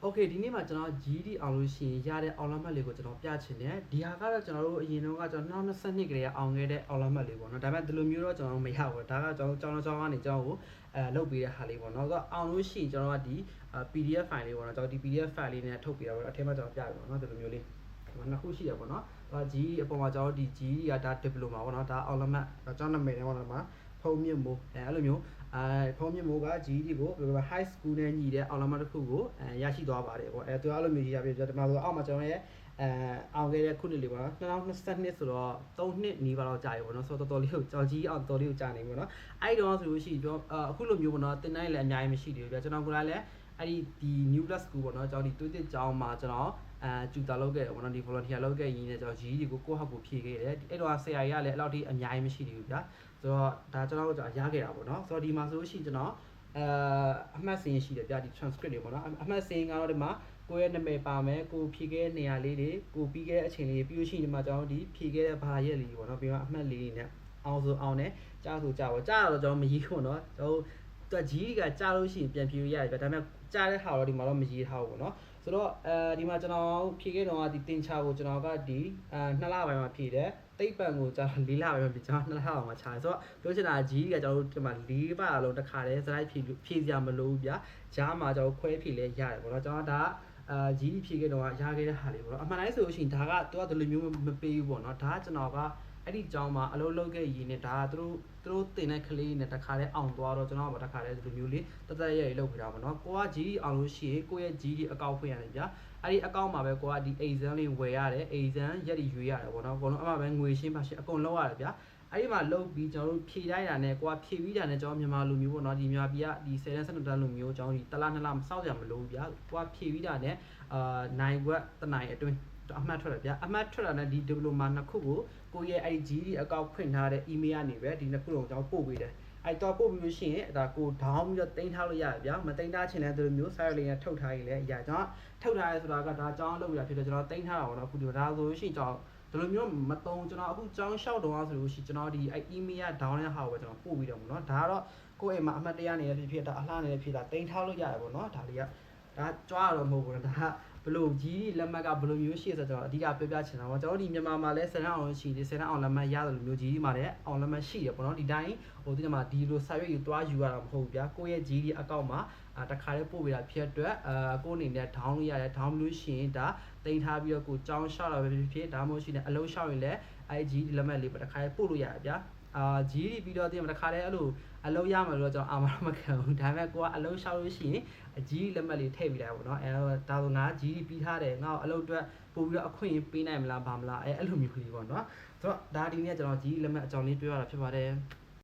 โอเคဒီနေ့မှာကျွန်တော် GD အောင်လို့ရှိရင်ရတဲ့ online map လေးကိုကျွန်တော်ပြချင်တယ်ဒီဟာကတော့ကျွန်တော်တို့အရင်တုန်းကကျွန်တော်2022ကလေးအောင်ခဲ့တဲ့ online map လေးပေါ့နော်ဒါပေမဲ့ဒီလိုမျိုးတော့ကျွန်တော်မရဘူးဒါကကျွန်တော်ကျောင်းကျောင်းကနေကျွန်တော်ကိုအဲလုပ်ပေးတဲ့ဟာလေးပေါ့နော်ဆိုတော့အောင်လို့ရှိရင်ကျွန်တော်ကဒီ PDF file လေးပေါ့နော်ကျွန်တော်ဒီ PDF file လေးနဲ့ထုတ်ပေးတာပေါ့နော်အထက်မှာကျွန်တော်ပြပြပါနော်ဒီလိုမျိုးလေးဒီမှာနှစ်ခုရှိတယ်ပေါ့နော်အဲ GD အပေါ်မှာကျွန်တော်ဒီ GD ကဒါ diploma ပေါ့နော်ဒါ online map ကျွန်တော်နာမည်နဲ့ပေါ့နော်ဒီမှာ ဖုံးမြင့်မို့အဲအဲ့လိုမျိုးအဲဖုံးမြင့်မို့က GD ကိုဘယ်လိုလဲ high school နဲ့ညီတဲ့ online map တစ်ခုကိုအဲရရှိသွားပါတယ်ပေါ့အဲသူကအဲ့လိုမျိုးကြီးရပြပြဒီမှာဆိုအောက်မှာကျွန်တော်ရဲ့အဲအောင်ခဲ့တဲ့ခုနှစ်လေးပေါ့နော်2022ဆိုတော့3နှစ်နီးပါးတော့ကြာပြီပေါ့နော်ဆိုတော့တော်တော်လေးကိုကြော်ကြီးအောင်တော်တော်လေးကိုကြာနေပြီပေါ့နော်အဲ့တော့ဆိုလို့ရှိရင်ကျွန်တော်အခုလိုမျိုးပေါ့နော်တင်တိုင်းလည်းအများကြီးမရှိသေးဘူးပြကျွန်တော်ကလည်းအဲ့ဒီဒီ new plus school ပေါ့နော်ကျွန်တော်ဒီတွေ့တဲ့ကျောင်းမှာကျွန်တော် အဲကျူတာလုပ်ခဲ့တယ်ပေါ့နော်ဒီ volunteer လုပ်ခဲ့ရင်းနဲ့ကျွန်တော်ကြီးတွေကိုကိုယ့်ဟောက်ကိုဖြည့်ခဲ့တယ်အဲ့တော့ဆရာကြီးကလည်းအဲ့လောက်ထိအများကြီးမရှိသေးဘူးဗျာဆိုတော့ဒါကျွန်တော်တို့ရခဲ့တာပေါ့နော်ဆိုတော့ဒီမှာဆိုလို့ရှိရင်ကျွန်တော်အဲအမှတ်စင်းရှိတယ်ဗျာဒီ transcript တွေပေါ့နော်အမှတ်စင်းကတော့ဒီမှာကိုယ့်ရဲ့နာမည်ပါမယ်ကိုဖြည့်ခဲ့တဲ့နေရာလေးတွေကိုပြီးခဲ့တဲ့အချိန်လေးပြီးလို့ရှိရင်ဒီမှာကျွန်တော်ဒီဖြည့်ခဲ့တဲ့ဘာရက်လေးပေါ့နော်ပြီးတော့အမှတ်လေးတွေနဲ့အောင်ဆိုအောင်နဲ့ကြားဆိုကြားပေါ့ကြားတော့ကျွန်တော်မရေးဘူးနော်ကျွန်တော် သူကကြီးကကြားလို့ရှိရင်ပြန်ဖြည့်ရရတယ်ဗျဒါပေမဲ့ကြားတဲ့ဟာတော့ဒီမှာတော့မရေးထားဘူးပေါ့နော်ဆိုတော့အဲဒီမှာကျွန်တော်ဖြည့်ခဲ့တော့ဒီတင်ချကိုကျွန်တော်ကဒီအဲနှစ်လပိုင်းမှာဖြည့်တယ်တိတ်ပံကိုကျွန်တော်၄လပိုင်းမှာဖြည့်ကျွန်တော်နှစ်လပိုင်းမှာခြားတယ်ဆိုတော့ပြောချင်တာကြီးကကျွန်တော်တို့ဒီမှာ၄ပါလုံးတစ်ခါတည်းစလိုက်ဖြည့်ဖြည့်စရာမလိုဘူးဗျာဂျားမှာကျွန်တော်ခွဲဖြည့်လဲရတယ်ပေါ့နော်ကျွန်တော်ဒါအာဂျီဖြည့်ခဲ့တော့ရခဲ့တဲ့ဟာလေးပေါ့နော်အမှန်တိုင်းဆိုလို့ရှိရင်ဒါကသူကဒီလိုမျိုးမပေးဘူးပေါ့နော်ဒါကကျွန်တော်က အဲ့ဒီကြောင်းမှာအလုပ်လုပ်ခဲ့ရင်းနဲ့ဒါကသူတို့သူတို့တင်တဲ့ကလေးနဲ့တခါတည်းအောင်သွားတော့ကျွန်တော်ကတခါတည်းဒီလိုမျိုးလေးတသက်ရဲ့လုပ်ပြတာပေါ့နော်ကိုက GD အောင်လို့ရှိရင်ကိုယ့်ရဲ့ GD အကောင့်ဖွင့်ရတယ်ဗျာအဲ့ဒီအကောင့်မှာပဲကိုကဒီ exam လေးဝယ်ရတယ် exam ရက်ဒီရွေးရတယ်ပေါ့နော်အကုန်လုံးအမှပဲငွေရှင်းပါရှင်းအကုန်လောက်ရတယ်ဗျာအဲ့ဒီမှာလုတ်ပြီးကျွန်တော်တို့ဖြည့်လိုက်တာနဲ့ကိုကဖြည့်ပြီးတာနဲ့ကျွန်တော်မြန်မာလူမျိုးပေါ့နော်ဒီမြန်မာပြည်ကဒီ10တန်း12တန်းလူမျိုးကျွန်တော်ဒီတလားနှစ်လားမစောက်ကြမလို့ဗျာကိုကဖြည့်ပြီးတာနဲ့အာနိုင်ဘွက်တနိုင်အတွင်း အမှတ်ထွက်တယ်ဗျာအမှတ်ထွက်တာနဲ့ဒီ diploma နှစ်ခုကိုကိုရဲ့အဲ့ဒီ GD အကောင့်ဖွင့်ထားတဲ့ email ကနေပဲဒီနှစ်ခုလုံးကျွန်တော်ပို့ပေးတယ်အဲ့တော့ပို့ပြီးလို့ရှိရင်ဒါကို down ပြီးတော့တင်ထားလို့ရတယ်ဗျာမတင်ထားချင်တဲ့သူလိုမျိုး site လေးနဲ့ထုတ်ထားရင်လည်းအရာကျွန်တော်ထုတ်ထားရဲဆိုတာကဒါအကြောင်းလုပ်ရဖြစ်တယ်ကျွန်တော်တင်ထားတာပေါ့နော်အခုဒီဒါဆိုလို့ရှိရင်ကျွန်တော်ဒီလိုမျိုးမတုံကျွန်တော်အခုကြောင်းလျှောက်တော့ဆိုလို့ရှိရင်ကျွန်တော်ဒီအဲ့ email က down တဲ့ဟာကိုပဲကျွန်တော်ပို့ပြီးတော့ပေါ့နော်ဒါကတော့ကိုယ့်အိမ်မှာအမှတ်တရနေတဲ့ဖြစ်ဖြစ်ဒါအလှနေတဲ့ဖြစ်တာတင်ထားလို့ရတယ်ပေါ့နော်ဒါလေးကဒါကြွားတော့မဟုတ်ဘူးနော်ဒါက ဘလို့ကြီးလက်မှတ်ကဘလို့မျိုးရှိဆိုတော့အဓိကပြောပြချင်တာပေါ့ကျွန်တော်ဒီမြန်မာမှာလဲဆယ်တန်းအောင်ရှိတယ်ဆယ်တန်းအောင်လက်မှတ်ရတယ်လို့မျိုးကြီးမှာလည်းအောင်လက်မှတ်ရှိတယ်ပေါ့နော်ဒီတိုင်းဟိုဒီမှာဒီလိုစာရွက်ယူသွားယူရတာမဟုတ်ဘူးဗျာကိုယ့်ရဲ့ GD အကောင့်မှာအာတခါလေးပို့ပေးတာဖြစ်အတွက်အာကိုယ့်အနေနဲ့ down လို့ရတယ် down လို့ရှိရင်ဒါတင်ထားပြီးတော့ကိုကြောင်းရှောက်တာပဲဖြစ်ဖြစ်ဒါမှမဟုတ်ရှိရင်အလုံးရှောက်ရင်လည်း အဲ GD လက်မှတ်လေးပဲတခါလေးပို့လို့ရတယ်ဗျာအာ GD ပြီးတော့တင်မှာတခါလေးအဲ့လိုအလုံးရမှာလို့ကျွန်တော်အာမမခံဘူးဒါပေမဲ့ကိုကအလုံးရှောက်လို့ရှိရင်အကြီးလက်မှတ်လေးထည့်ပြီးလိုက်ပါတော့အဲဒါဆိုငါ GD ပြီးထားတယ်ငါ့အလုံးအတွက်ပို့ပြီးတော့အခွင့်ပေးနိုင်မလားဘာမလားအဲအဲ့လိုမျိုးလေးပေါ့နော်ဆိုတော့ဒါဒီနေ့ကျွန်တော် GD လက်မှတ်အကြောင်းလေးပြောရတာဖြစ်ပါတယ်